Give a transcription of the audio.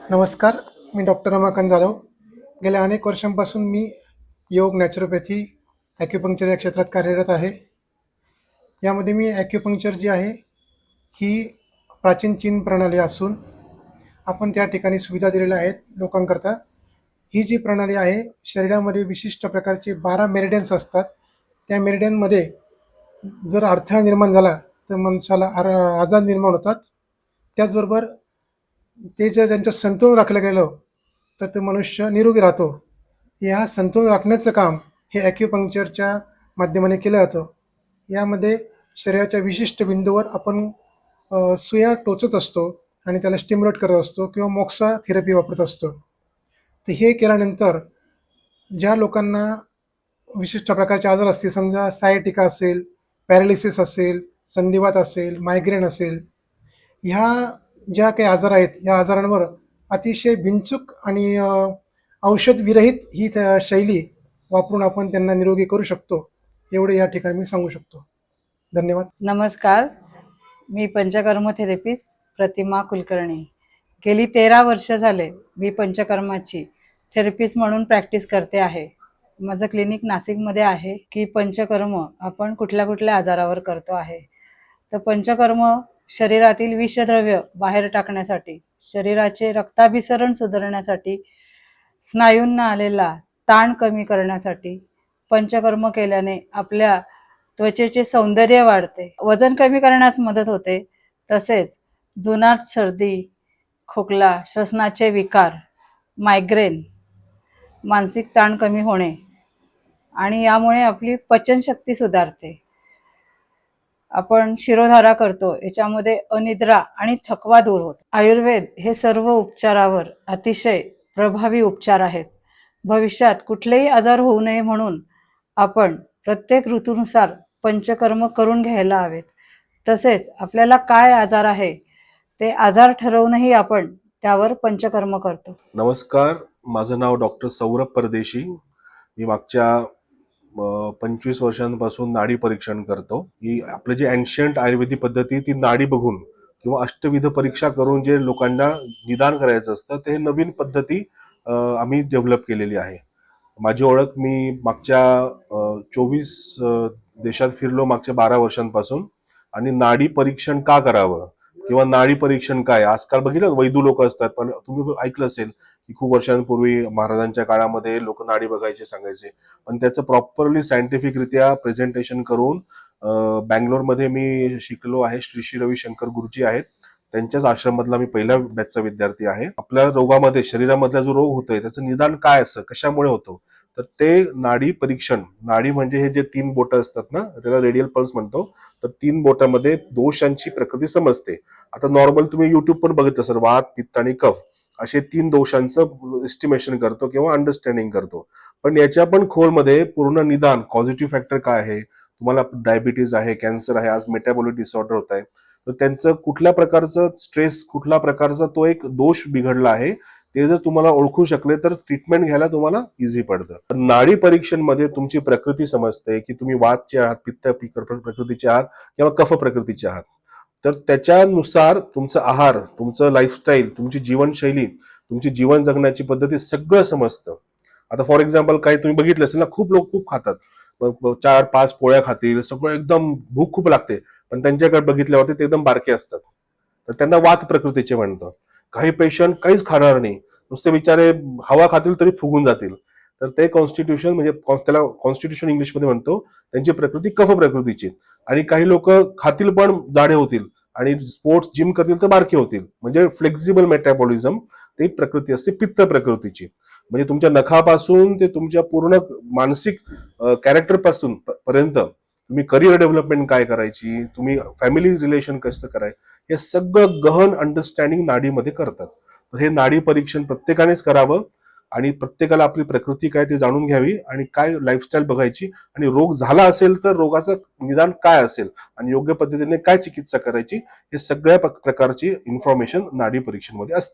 नमस्कार मी डॉक्टर रमाकांत जाधव. गेल्या अनेक वर्षांपासून मी योग नॅचरोपॅथी ॲक्युपंक्चर या क्षेत्रात कार्यरत आहे. यामध्ये मी ॲक्युपंक्चर जी आहे ही प्राचीन चीन प्रणाली असून आपण त्या ठिकाणी सुविधा दिलेल्या आहेत लोकांकरता. ही जी प्रणाली आहे शरीरामध्ये विशिष्ट प्रकारचे बारा मेरिडियन्स असतात. त्या मेरिडियनमध्ये जर अडथळा निर्माण झाला तर माणसाला आर आजार निर्माण होतात. त्याचबरोबर ते जर त्यांचं संतुलन राखलं गेलं तर ते मनुष्य निरोगी राहतो. या संतुलन राखण्याचं काम हे ॲक्युपंक्चरच्या माध्यमाने केलं जातं. यामध्ये शरीराच्या विशिष्ट बिंदूवर आपण सुया टोचत असतो आणि त्याला स्टिम्युलेट करत असतो किंवा मोक्सा थेरपी वापरत असतो. तर हे केल्यानंतर ज्या लोकांना विशिष्ट प्रकारचे आजार असतील समजा सायटिका असेल पॅरालिसिस असेल संधिवात असेल मायग्रेन असेल ह्या ज्या काही आजार आहेत या आजारांवर अतिशय बिनचूक आणि औषधविरहित ही शैली वापरून आपण त्यांना निरोगी करू शकतो. एवढे या ठिकाणी मी सांगू शकतो. धन्यवाद. नमस्कार. मी पंचकर्म थेरपिस्ट प्रतिमा कुलकर्णी. गेली तेरा वर्ष झाले मी पंचकर्माची थेरपिस्ट म्हणून प्रॅक्टिस करते आहे. माझं क्लिनिक नाशिकमध्ये आहे की पंचकर्म आपण कुठल्या कुठल्या आजारावर करतो आहे. तर पंचकर्म शरीरातील विषद्रव्य बाहेर टाकण्यासाठी शरीराचे रक्ताभिसरण सुधारण्यासाठी स्नायूंना आलेला ताण कमी करण्यासाठी पंचकर्म केल्याने आपल्या त्वचेचे सौंदर्य वाढते. वजन कमी करण्यास मदत होते. तसेच जुनाट सर्दी खोकला श्वसनाचे विकार मायग्रेन मानसिक ताण कमी होणे आणि यामुळे आपली पचनशक्ती सुधारते. आपण शिरोधारा करतो याच्यामध्ये अनिद्रा आणि थकवा दूर होतो. आयुर्वेद हे सर्व उपचारावर अतिशय प्रभावी उपचार आहेत. भविष्यात कुठलेही आजार होऊ नये म्हणून आपण प्रत्येक ऋतूनुसार पंचकर्म करून घ्यायला हवेत. तसेच आपल्याला काय आजार आहे ते आजार ठरवूनही आपण त्यावर पंचकर्म करतो. नमस्कार माझं नाव डॉक्टर सौरभ परदेशी. मी मागच्या पंचवीस वर्षांपासून नाडी परीक्षण करतो. ही आपलं जे अँशियंट आयुर्वेदिक पद्धती ती नाडी बघून किंवा अष्टविध परीक्षा करून जे लोकांना निदान करायचं असतं ते नवीन पद्धती आम्ही डेव्हलप केलेली आहे. माझी ओळख मी मागच्या चोवीस देशात फिरलो मागच्या बारा वर्षांपासून आणि नाडी परीक्षण का करावं? किंवा नाडी परीक्षण काय? आजकाल बघितलं वैदू लोक असतात पण तुम्ही ऐकलं असेल की खूप वर्षांपूर्वी महाराजांच्या काळामध्ये लोक नाडी बघायचे सांगायचे. पण त्याचं प्रॉपरली सायंटिफिकरित्या प्रेझेंटेशन करून बँगलोरमध्ये मी शिकलो आहे श्री श्री रविशंकर गुरुजी आहेत. त्यांच्याच आश्रमातला मी पहिल्या बॅचचा विद्यार्थी आहे. आपल्या रोगामध्ये शरीरामधला जो रोग होतोय त्याचं निदान काय असतं? कशामुळे होतो? तर ते नाडी परीक्षण नाडी म्हणजे हे जे तीन बोटं असतात ना त्याला रेडियल पल्स म्हणतो. तर तीन बोटामध्ये दोषांची प्रकृती समजते. आता नॉर्मल तुम्ही युट्यूब पण बघत असाल वात पित्त आणि कफ असे तीन दोषांचं एस्टिमेशन करतो किंवा अंडरस्टँडिंग करतो. पण याच्या पण खोलमध्ये पूर्ण निदान पॉझिटिव्ह फॅक्टर काय आहे? तुम्हाला डायबिटीज आहे कॅन्सर आहे आज मेटाबॉलिक डिसऑर्डर होत आहे. तर त्यांचं कुठल्या प्रकारचं स्ट्रेस कुठल्या प्रकारचा तो एक दोष बिघडला आहे ते जर तुम्हाला ओळखू शकले तर ट्रीटमेंट घ्यायला तुम्हाला इझी पडतं. तर नाडी परीक्षणमध्ये तुमची प्रकृती समजते की तुम्ही वातचे आहात पित्त प्रकृतीचे आहात किंवा कफ प्रकृतीचे आहात. तर त्याच्यानुसार तुमचा आहार तुमचं लाईफस्टाईल तुमची जीवनशैली तुमची जीवन जगण्याची पद्धती सगळं समजतं. आता फॉर एक्झाम्पल काही तुम्ही बघितलं असेल ना खूप लोक खूप खातात. चार पाच पोळ्या खातील सगळं एकदम भूक खूप लागते. पण त्यांच्याकडे बघितल्यावरती ते एकदम बारके असतात. तर त्यांना वात प्रकृतीचे म्हणतं काही पेशंट काहीच खाणार नाही. नुसते बिचारे हवा खातील तरी फुगून जातील. तर ते कॉन्स्टिट्यूशन म्हणजे त्याला कॉन्स्टिट्यूशन इंग्लिशमध्ये म्हणतो त्यांची प्रकृती कफ प्रकृतीची आणि काही लोक खातील पण जाडे होतील. आणि स्पोर्ट्स जिम करतील तर बारके होतील. म्हणजे फ्लेक्झिबल मेटाबॉलिझम ती प्रकृती असते पित्त प्रकृतीची. म्हणजे तुमच्या नखापासून ते तुमच्या पूर्ण मानसिक कॅरेक्टरपासून पर्यंत तुम्ही करिअर डेव्हलपमेंट काय करायची तुम्ही फॅमिली रिलेशन कसं कराय हे सगळं गहन अंडरस्टँडिंग नाडीमध्ये करतात. तर हे नाडी परीक्षण प्रत्येकानेच करावं आणि प्रत्येकाला आपली प्रकृती काय ते जाणून घ्यावी आणि काय लाईफस्टाईल बघायची आणि रोग झाला असेल तर रोगाचं निदान काय असेल आणि योग्य पद्धतीने काय चिकित्सा करायची हे सगळ्या प- प्रकारची इन्फॉर्मेशन नाडी परीक्षेमध्ये असते.